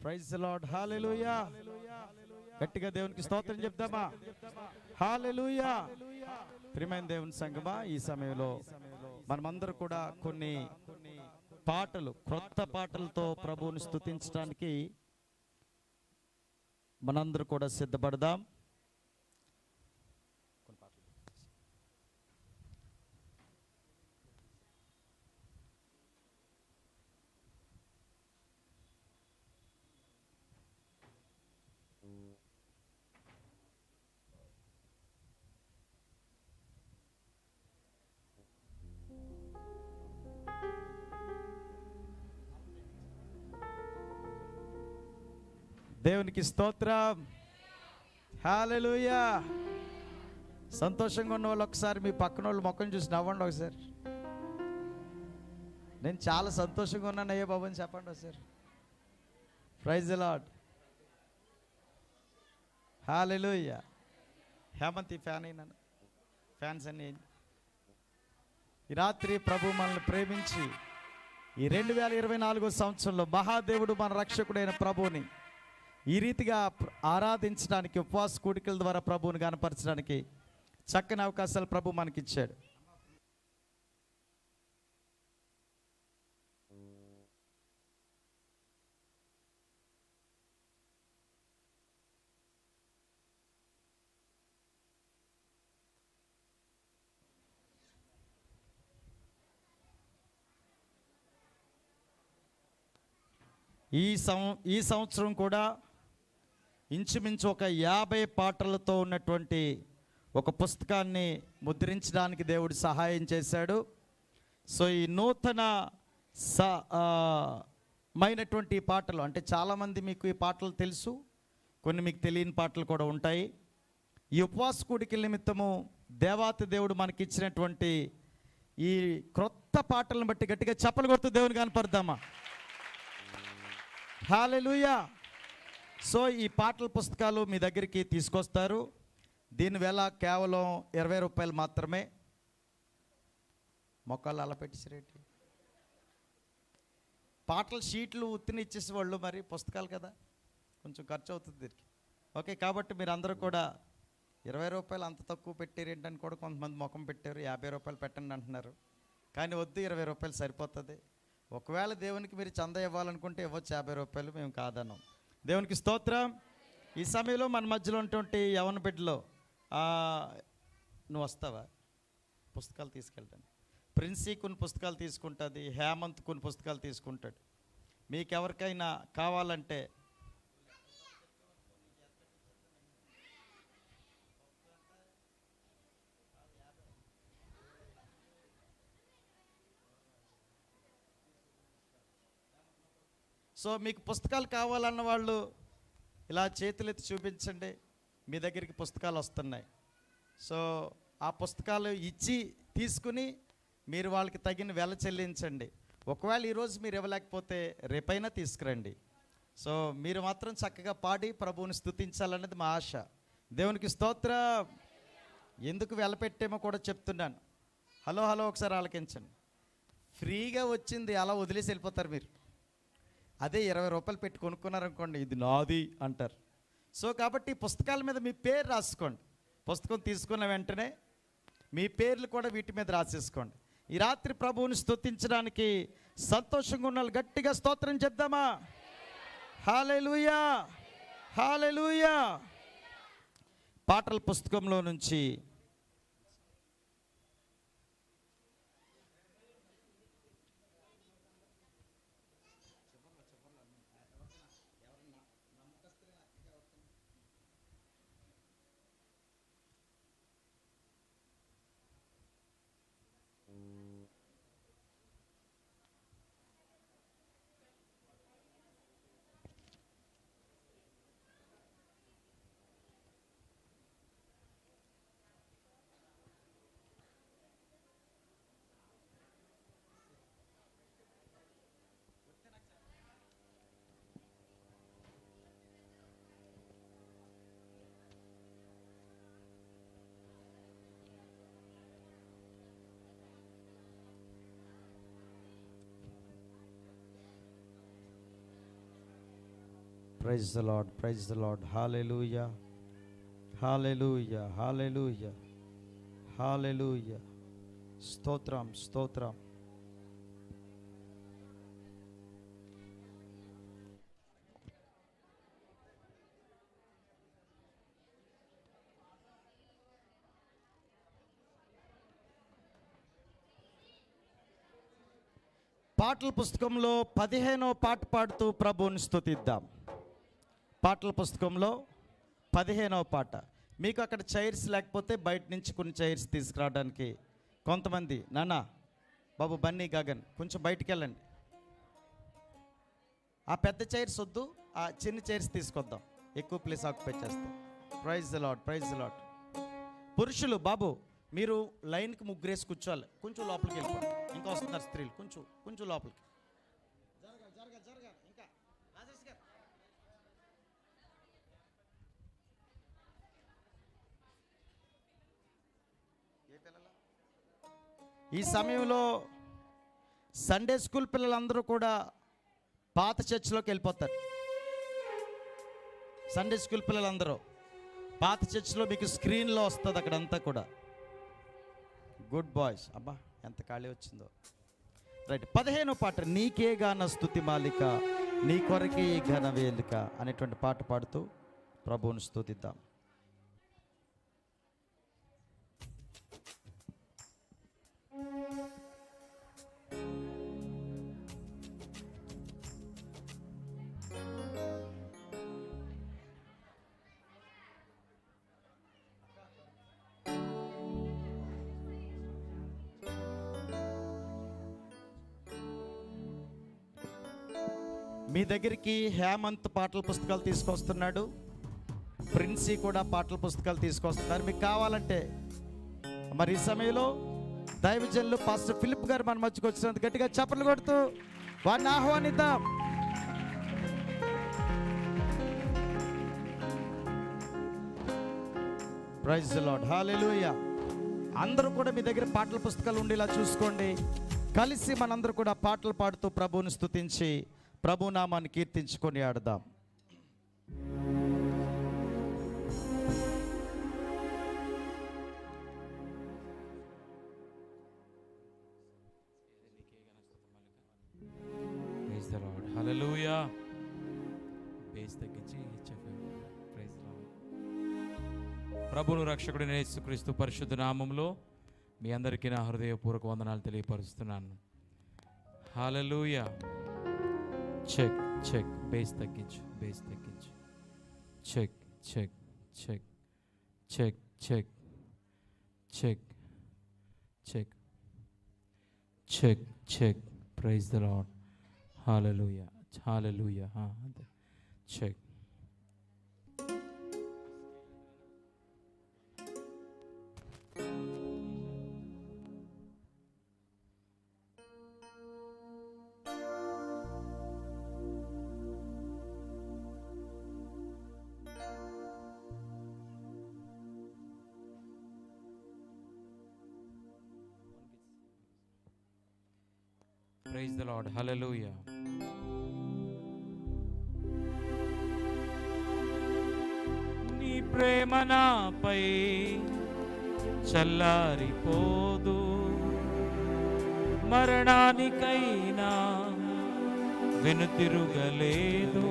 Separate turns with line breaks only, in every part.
Praise lord hallelujah గట్టిగా దేవునికి స్తోత్రం చెప్దామా? హాలెలూయా ప్రియమైన దేవుని సంగమా ఈ సమయంలో మనమందరూ కూడా కొన్ని పాటలు క్రొత్త పాటలతో ప్రభువుని స్తుతించడానికి మనందరూ కూడా సిద్ధపడదాం. దేవునికి స్తోత్రం. హాలెలూయా సంతోషంగా ఉన్న వాళ్ళు ఒకసారి మీ పక్కన వాళ్ళు మొక్కను చూసి నవ్వండి ఒకసారి. నేను చాలా సంతోషంగా ఉన్నాను అయ్యే బాబు అని చెప్పండి ఒకసారి. ప్రైజ్ లాడ్ హాలెలూయా హేమంత్ ఈ ఫ్యాన్ అయినాను. ఫ్యాన్స్ అన్ని ఈ రాత్రి ప్రభు మనల్ని ప్రేమించి ఈ రెండు వేల ఇరవై నాలుగో సంవత్సరంలో మహాదేవుడు మన రక్షకుడైన ప్రభువుని ఈ రీతిగా ఆరాధించడానికి ఉపవాస కూడికల ద్వారా ప్రభువుని కనపరచడానికి చక్కని అవకాశాలు ప్రభు మనకిచ్చాడు. ఈ సం ఈ సంవత్సరం కూడా ఇంచుమించు ఒక యాభై పాటలతో ఉన్నటువంటి ఒక పుస్తకాన్ని ముద్రించడానికి దేవుడు సహాయం చేశాడు. సో ఈ నూతన స మైనటువంటి పాటలు అంటే చాలామంది మీకు ఈ పాటలు తెలుసు కొన్ని మీకు తెలియని పాటలు కూడా ఉంటాయి. ఈ ఉపవాస కూడికల నిమిత్తము దేవాతి దేవుడు మనకి ఇచ్చినటువంటి ఈ క్రొత్త పాటలను బట్టి గట్టిగా చెప్పలు కొడుతూ దేవుని కనపడదామా హాలెలూయా. సో ఈ పాటల పుస్తకాలు మీ దగ్గరికి తీసుకొస్తారు. దీనివేళ కేవలం ఇరవై రూపాయలు మాత్రమే. మొక్కలు అలా పెట్టేసిరేటి పాటల షీట్లు ఉత్తిని ఇచ్చేసేవాళ్ళు మరి పుస్తకాలు కదా. కొంచెం ఖర్చు అవుతుంది దీనికి. ఓకే కాబట్టి మీరు అందరూ కూడా ఇరవై రూపాయలు అంత తక్కువ పెట్టారు ఏంటని కూడా కొంతమంది ముఖం పెట్టారు. యాభై రూపాయలు పెట్టండి అంటున్నారు. కానీ వద్దు ఇరవై రూపాయలు సరిపోతుంది. ఒకవేళ దేవునికి మీరు చంద ఇవ్వాలనుకుంటే ఇవ్వచ్చు యాభై రూపాయలు మేము కాదన్నాం. దేవునికి స్తోత్రం. ఈ సమయంలో మన మధ్యలో ఉన్నటువంటి యవన బిడ్డలో నువ్వు వస్తావా? పుస్తకాలు తీసుకెళ్తాను. ప్రిన్సీ కొన్ని పుస్తకాలు తీసుకుంటుంది హేమంత్ కొన్ని పుస్తకాలు తీసుకుంటాడు. మీకు ఎవరికైనా కావాలంటే సో మీకు పుస్తకాలు కావాలన్న వాళ్ళు ఇలా చేతులెత్తి చూపించండి. మీ దగ్గరికి పుస్తకాలు వస్తున్నాయి. సో ఆ పుస్తకాలు ఇచ్చి తీసుకుని మీరు వాళ్ళకి తగిన వెల చెల్లించండి. ఒకవేళ ఈరోజు మీరు ఇవ్వలేకపోతే రేపైనా తీసుకురండి. సో మీరు మాత్రం చక్కగా పాడి ప్రభువుని స్థుతించాలన్నది మా ఆశ. దేవునికి స్తోత్ర. ఎందుకు వెలపెట్టేమో కూడా చెప్తున్నాను. హలో హలో ఒకసారి ఆలకించండి. ఫ్రీగా వచ్చింది అలా వదిలేసి వెళ్ళిపోతారు మీరు. అదే ఇరవై రూపాయలు పెట్టి కొనుక్కున్నారనుకోండి ఇది నాది అంటారు. సో కాబట్టి పుస్తకాల మీద మీ పేరు రాసుకోండి. పుస్తకం తీసుకున్న వెంటనే మీ పేర్లు కూడా వీటి మీద రాసేసుకోండి. ఈ రాత్రి ప్రభువుని స్తుతించడానికి సంతోషంగా ఉన్న గట్టిగా స్తోత్రం చెప్దామా? హాలెలుయా! హాలెలుయా! పాటల పుస్తకంలో నుంచి praise the Lord praise the Lord hallelujah hallelujah hallelujah hallelujah స్తోత్రం స్తోత్రం పాటల పుస్తకంలో పదిహేనో పాట పాడుతూ ప్రభువుని స్థుతిద్దాం పాటల పుస్తకంలో పదిహేనవ పాట. మీకు అక్కడ చైర్స్ లేకపోతే బయట నుంచి కొన్ని చైర్స్ తీసుకురావడానికి కొంతమంది నాన్న బాబు బన్నీ గగన్ కొంచెం బయటికి వెళ్ళండి ఆ పెద్ద చైర్స్ వద్దు ఆ చిన్న చైర్స్ తీసుకొద్దాం. ఎక్కువ ప్లేస్ ఆక్యుపై చేస్తాం. ప్రైజ్ లాట్ ప్రైజ్ లాట్ పురుషులు బాబు మీరు లైన్కి ముగ్గురేసి కూర్చోవాలి. కొంచెం లోపలికి వెళ్ళిపోండి ఇంకా వస్తున్నారు స్త్రీలు. కొంచెం కొంచెం లోపలికి. ఈ సమయంలో సండే స్కూల్ పిల్లలందరూ కూడా పాత చర్చిలోకి వెళ్ళిపోతారు. సండే స్కూల్ పిల్లలందరూ పాత చర్చిలో మీకు స్క్రీన్లో వస్తుంది అక్కడంతా కూడా. గుడ్ బాయ్స్ అబ్బా ఎంత ఖాళీ వచ్చిందో. రైట్ పదిహేను పాట నీకే గాన స్థుతి మాలిక నీ కొరకే ఈ ఘన వేలిక అనేటువంటి పాట పాడుతూ ప్రభువుని స్థుతిద్దాం. దగ్గరికి హేమంత్ పాటల పుస్తకాలు తీసుకొస్తున్నాడు. ప్రిన్సీ కూడా పాటల పుస్తకాలు తీసుకొస్తున్నారు. మీకు కావాలంటే మరి ఈ సమయంలో దైవజనులు పాస్టర్ ఫిలిప్ గారు మన మధ్యకు వచ్చినందుకు గట్టిగా చప్పట్లు కొడుతూ వారిని ఆహ్వానిద్దాం. ప్రైజ్ లాడ్ హాలెలూయా అందరూ కూడా మీ దగ్గర పాటల పుస్తకాలు ఉండేలా చూసుకోండి. కలిసి మనందరూ కూడా పాటలు పాడుతూ ప్రభువుని స్తుతించి ప్రభునామాన్ని కీర్తించుకొని ఆడదాం.
ప్రభులు తగ్గించి రక్షకుడు పరిశుద్ధ నామంలో మీ అందరికీ నా హృదయపూర్వక వందనాలు తెలియపరుస్తున్నాను. Hallelujah Check, check, base package, base package. Check, check, check, check, check, check, check, check, check. Praise the Lord. Hallelujah. Hallelujah. Check. Hallelujah నీ ప్రేమ నాపై చల్లారిపోదు. మరణానికైనా వెనుతిరుగలేదు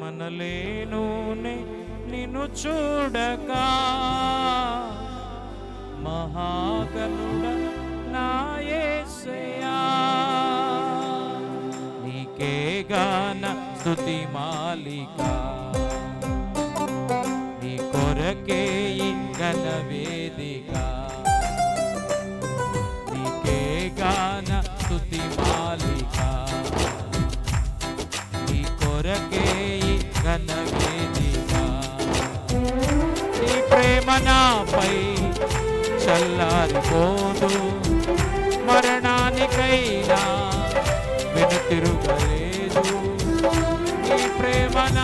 మనలేనునే నిన్ను చూడక మహాగనుడ స్థుతి మాలిక. నీ కొరకే ఈ వేదిక. నీకే గాన స్థుతి మాలిక. నీ కొరకే ఈ వేదిక. నీ ప్రేమ నాపై చల్లారిపోదు మరణానికైనా వెనుతిరుగలేదు Havana.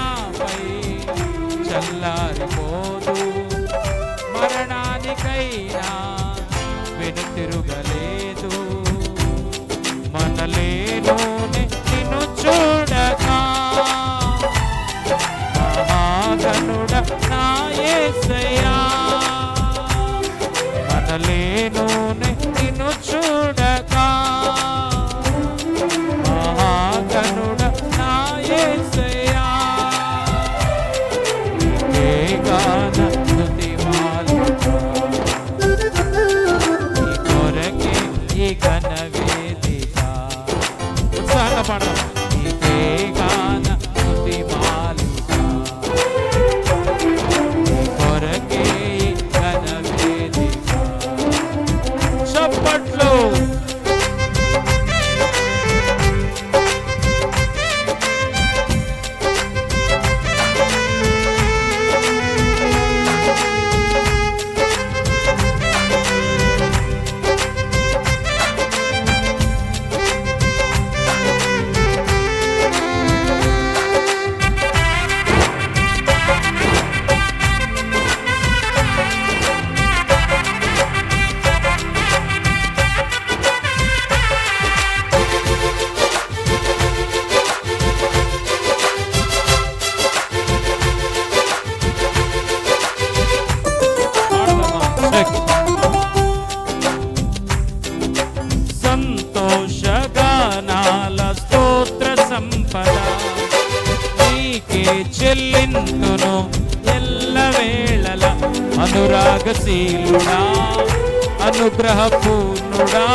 అనుగ్రహపూర్ణుడా.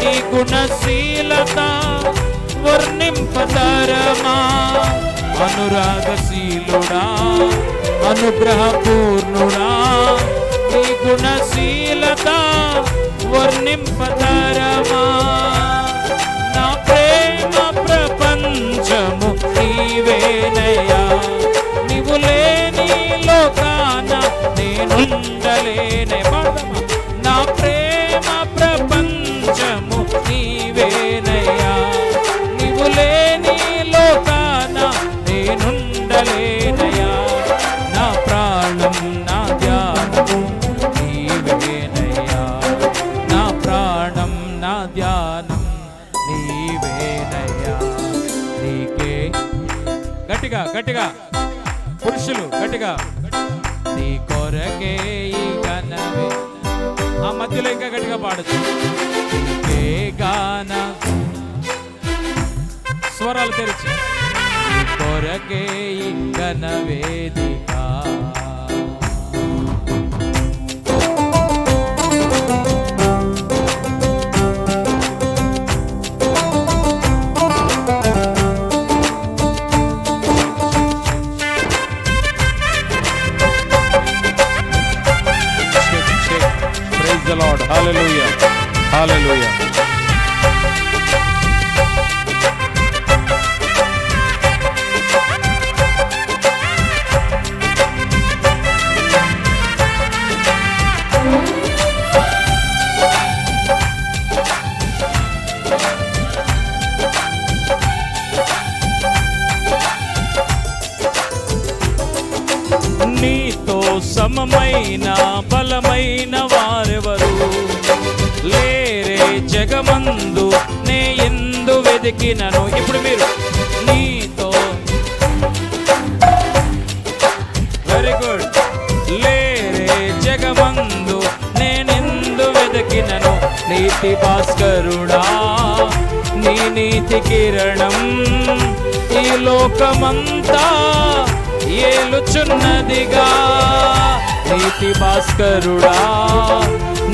నీ గుణశీలత వర్ణింపతరమా అనురాగశీలుడా అనుగ్రహపూర్ణుడా. నీ గుణశీలత వర్ణింపతరమా నా ప్రేమ ప్రపంచము నీవేనయా నీవు లేని లోకాన నేనుండలేనే. పాడదమా గట్టిగా. పురుషులు గట్టిగా. నీ కొరకే ఈ ఆ మధ్యలో ఇంకా గట్టిగా పాడచ్చు. నీకే గాన. స్వరాలు తెరిచి. కొరకే ఈ Hallelujah. Hallelujah. వెతికినను. ఇప్పుడు మీరు నీతో. వెరీ గుడ్ లేరే జగమందు నేనెందు వెతికినను. నీతి భాస్కరుడా నీ నీతి కిరణం ఈ లోకమంతా ఏలుచున్నదిగా. నీతి భాస్కరుడా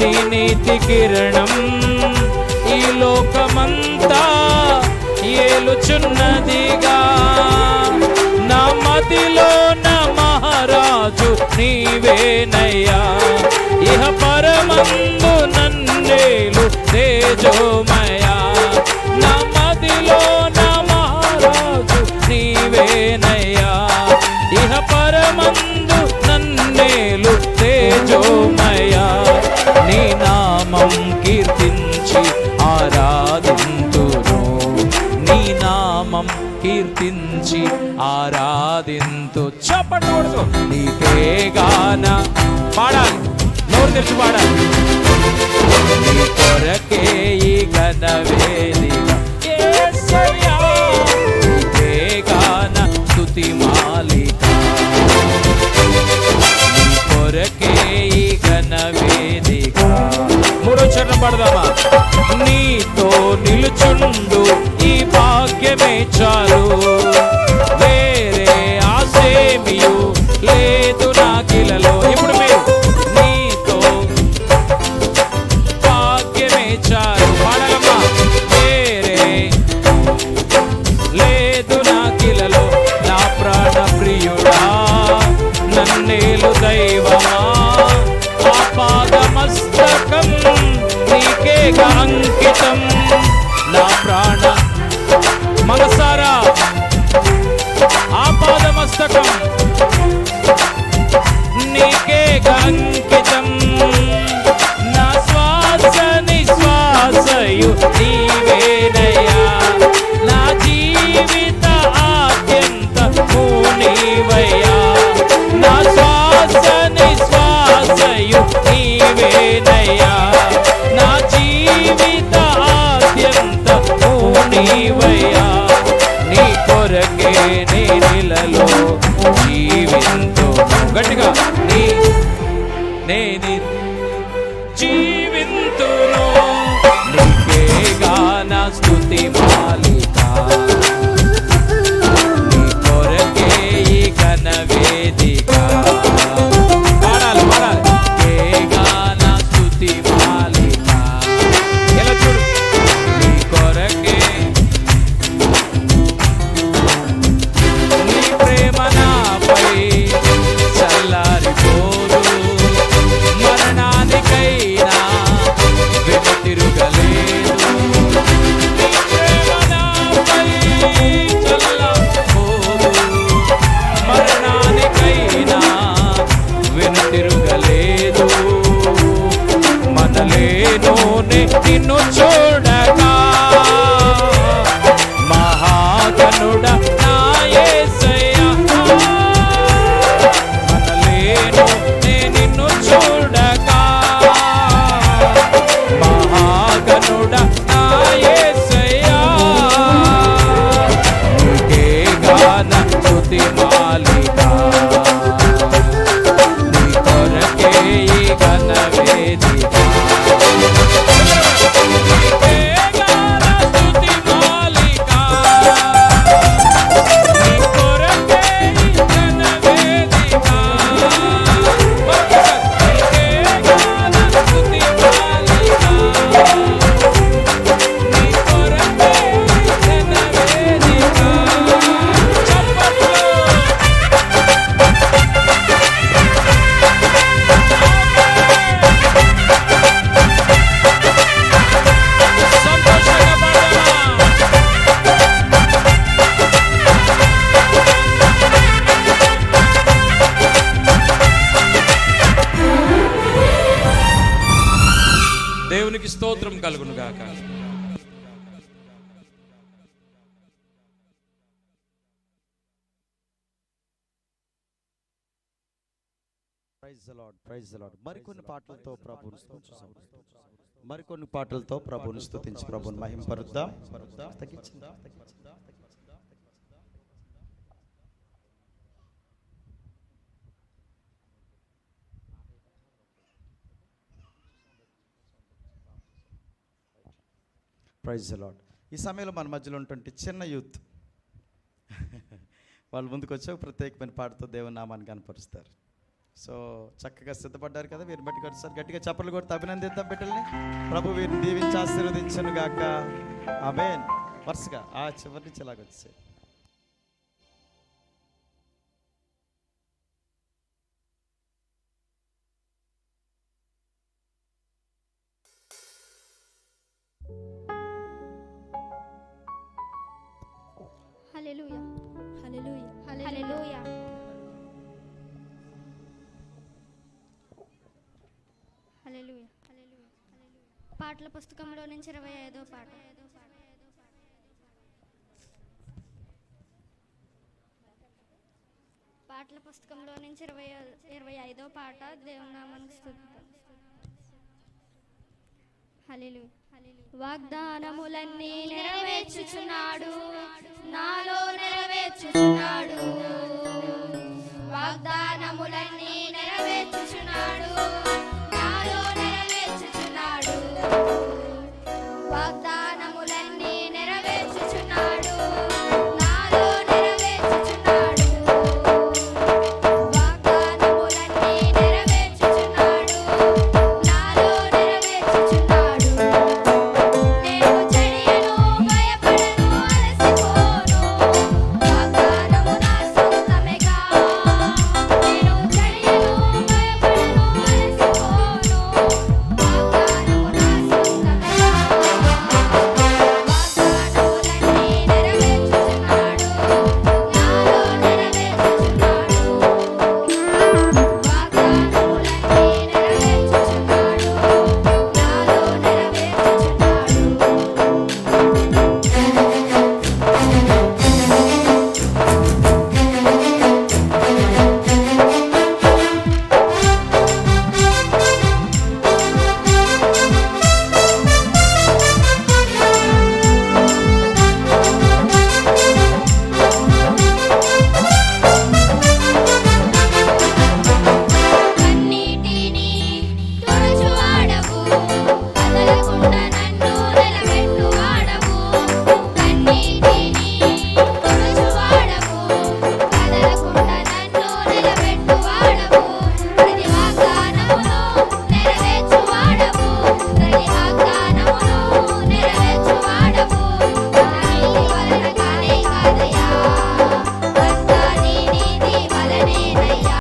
నీ నీతి కిరణం ఈ లోకమంతా ఏలుచున్నదిగా. నా మతిలో నా మహారాజు నీవేనయ్యా. ఇహ పరమందు నన్నేలు తేజోమయా. నా మతిలో నా మహారాజు నీవేనయ్యా. ఇహ పరమందు ఎంతు చప్పట్లు కొడుతూ. నీకే గాన పాడాలి. నోరు తెరిచి పాడాలి. నీ కొరకే ఈ గన వేదిక. గాన మాలిక. నీ కొరకే ఈ గన వేదిక. మూడో చరణం పాడదామా? నీతో నిలుచుండు ఈ భాగ్యమే చాలు. స్తోత్రం కలుగును గాక
ప్రైజ్ లాడ్ ప్రైజ్ లాడ్ మరికొన్ని పాటలతో ప్రభుని స్తుతించుదాం. మరికొన్ని పాటలతో ప్రభుని స్తుతించి ప్రభుని మహింపరుద్దాం. తగ్గించిందా తగ్గించిందా ప్రైజ్ లాడ్ ఈ సమయంలో మన మధ్యలో ఉన్నటువంటి చిన్న యూత్. వాళ్ళు ముందుకు వచ్చి ఒక ప్రత్యేకమైన పాటతో దేవుని నామాన్ని కనపరుస్తారు. సో చక్కగా సిద్ధపడ్డారు కదా వీరిని బట్టి ఒకసారి గట్టిగా చప్పట్లు కొడితే అభినందిద్దాం బిడ్డల్ని. ప్రభు వీరిని దీవించి ఆశీర్వదించను గాక అబేన్ వరుసగా ఆ చివరి నుంచి
ఇలాగొచ్చేది పాటల పుస్తకంలో నుంచి ఇరవై ఐదో పాట. పాటల పుస్తకంలో నుంచి ఇరవై ఇరవై ఐదో పాట దేవునామానికి హలిలు వాగ్దానములన్నీ నెరవేర్చుచున్నాడు నాలో నెరవేర్చుచున్నాడు. వాగ్దానములన్నీ నెరవేర్చుచున్నాడు you